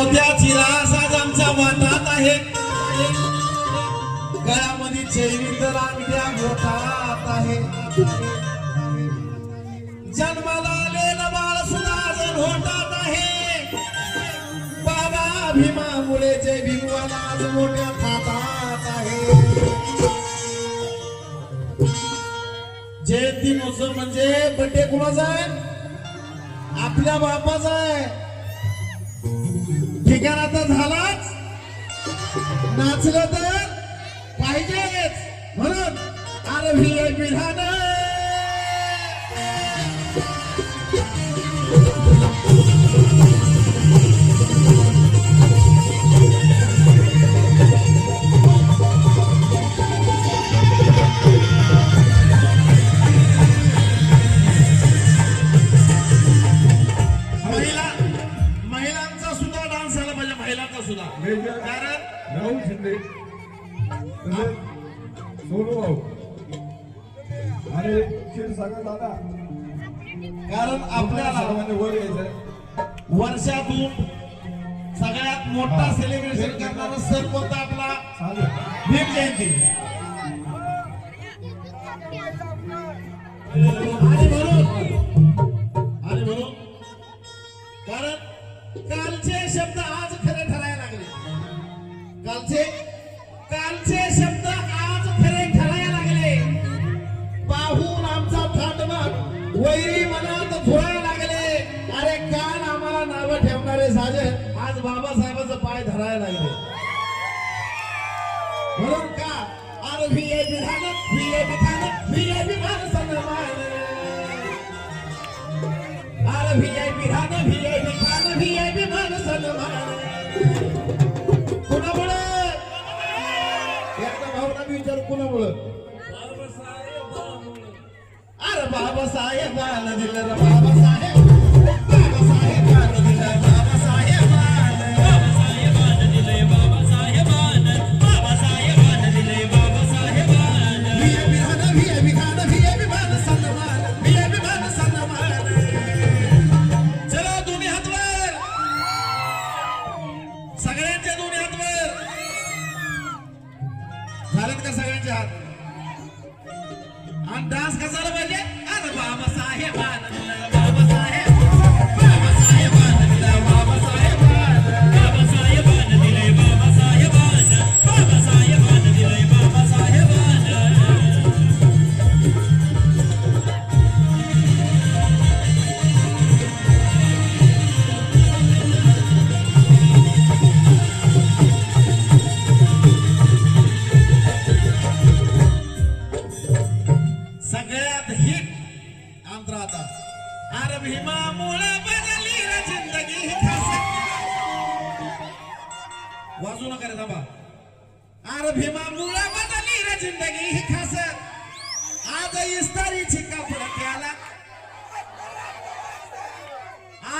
मोत्या चिरा आज आमच्या वाटात आहे. गळ्यामध्ये चैनी तर अंगठ्या आहे. जन्माला आलेलं बाळ सुद्धा अजून होतात आहे. बाबा भीमामुळे जय भीमवाला आज मोठ्या थाटात आहे. जयंती महोत्सव म्हणजे बड्डे कुणाचा आहे? आपल्या बापाचा आहे. ठिकाणा तर झालाच. नाचलं तर पाहिजेच. म्हणून आरभी विधान. राहुल शिंदे तसेच सोनू भाऊ. आणि क्षीरसागर दादा. कारण आपल्याला सर्वांनी वर यायचंय. वर्षातून सगळ्यात मोठा सेलिब्रेशन करणारा सण कोणता आपला भीम जयंती धरायला लागले. म्हणून का? अरे व्ही आय विधान व्ही आय विधान व्ही आय विधान सन्मान अरे व्ही आय विधान व्ही आय विधान व्ही आय विधान सन्मान कुणामुळे? एकदा भावना विचार कुणामुळं? अरे बाबासाहेबाला दिलं रे बाबासाहेब. झालेत का सगळ्यांचे हात आणि डान्स कसा पाहिजे अरे वाजू नका रे थांबा अरे भीमामुळे बदलली रे जिंदगी ही खास आज इस्तारीची कापड त्याला.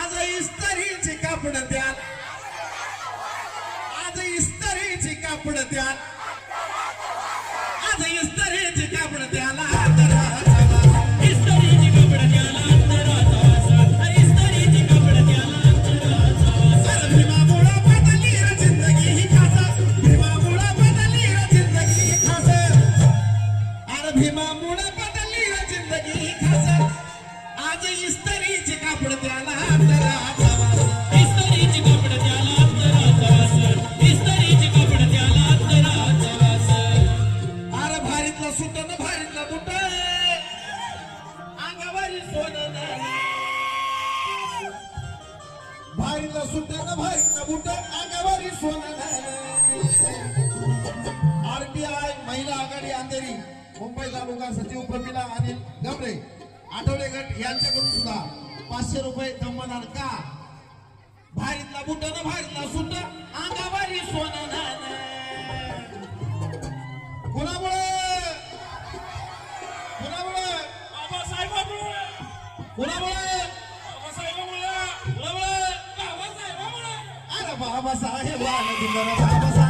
आज इस्तारीची कापड त्याला. आज इस्तारीची कापड द्याल महिला आघाडी अंधेरी मुंबई तालुका सचिव प्रमिला अनिल गमरे आठवले गट यांच्याकडून सुद्धा पाचशे रुपये दमदान का? भारीतला बुट न भारीतला सुट अंगावरी सोनं कुणामुळे? कुणामुळे? कुणामुळे? कुणामुळे? अरे बाबासाहेब दिलं बाबासाहेब बाबासाहेब.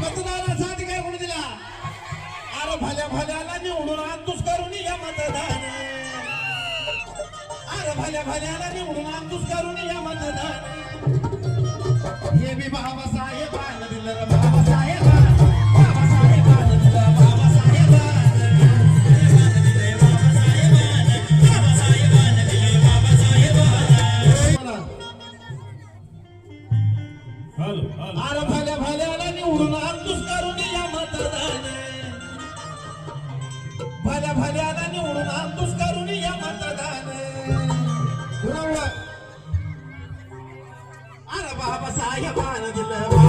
मतदानाचा अधिकार कोणी दिला? अरे भल्या भल्याला निवडून आणतोच करून या मतदार अरे भल्या भल्याला निवडून आणतोच करून या मतदान. हे बी बाबासाहेबानं दिलं अरे बाबासाहेबानं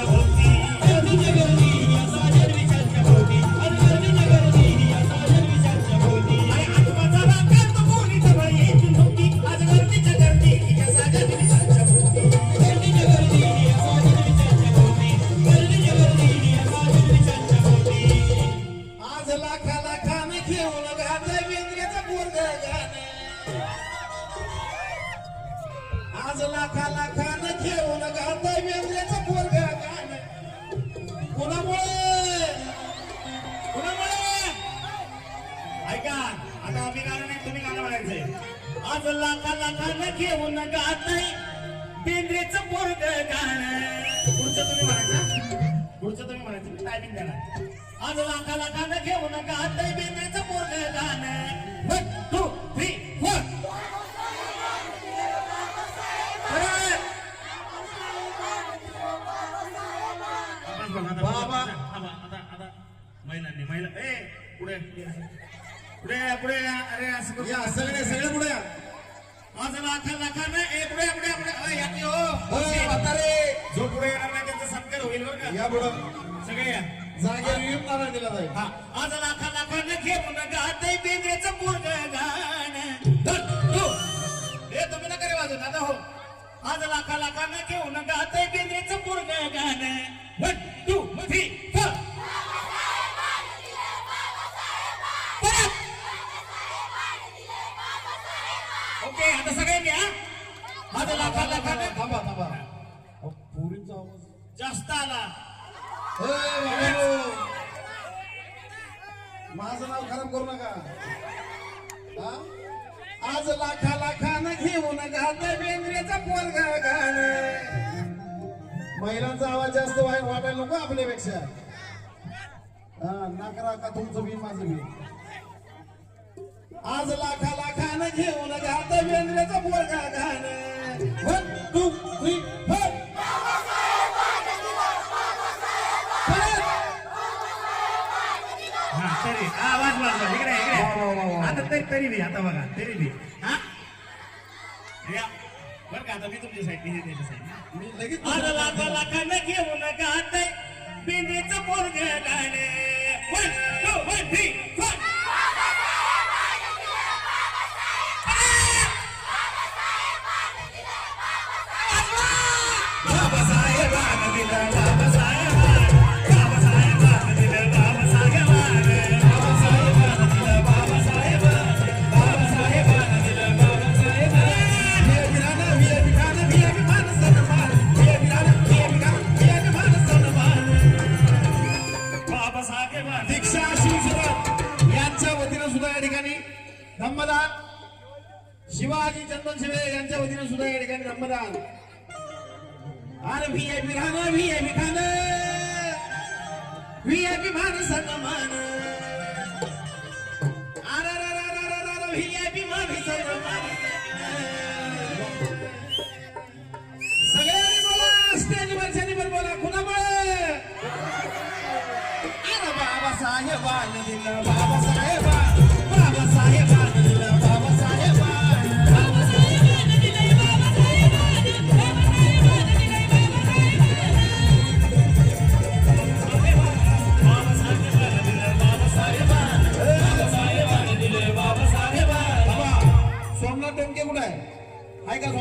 That's आज लाखा लाखानं घेऊन गाताय बेंद्रेचं पोरग गाणं. पुढचं तुम्ही म्हणायचं? पुढचं तुम्ही म्हणायचं? टायमिंग देणार. आज लाखा लाखानं घेऊन गाताय बेंद्रेचं पोरग गाणं. वन टू थ्री फोर बाबा. महिलांनी महिला ए पुढे. पुढे पुढे. अरे असं. सगळे सगळे पुढे आज लाखा की हो. अय, म्हातारे जो पुढे येणार नाही त्यांचा सत्कार होईल बरं का? या पुढं. सगळे या. जागेवर येऊन नारळ दिला जाईल. हा, आज लाखा लाखानं घेऊन गाताय बेंद्रेचं पोरग गाणं. हे तुम्ही नका रे दादा हो. आज लाखा लाखानं घेऊन गाताय बेंद्रेचं पोरग आवाज आला माझं नाव खराब करू नका. हा? आज लाखा लाखानं घेऊन नका बेंद्रेचा पोरगा महिलांचा आवाज जास्त वाईट वाटायला नको आपल्यापेक्षा. हा नाकरा का तुमचं बी माझं बी. आज लाखा लाखानं घेऊन घात बेंद्रेचा पोरगा घाण वन टू थ्री फोर परत. हा तरी हा वाज वाज वाज. इकडे इकडे आता तरी तरी बी आता बघा तरी बी हा? या. बरं का आता मी तुमच्या साईड मी त्याच्या साईड मी लगेच आज लाखा लाखानं घेऊन गाताय बेंद्रेचं पोरग गाणं. व्हीआयपी राहणं व्हीआयपी खाणं व्हीआयपी माणसानं मान अरे व्हीआयपी माणसानं मान सगळ्यांनी बोला स्टेज ఐకల్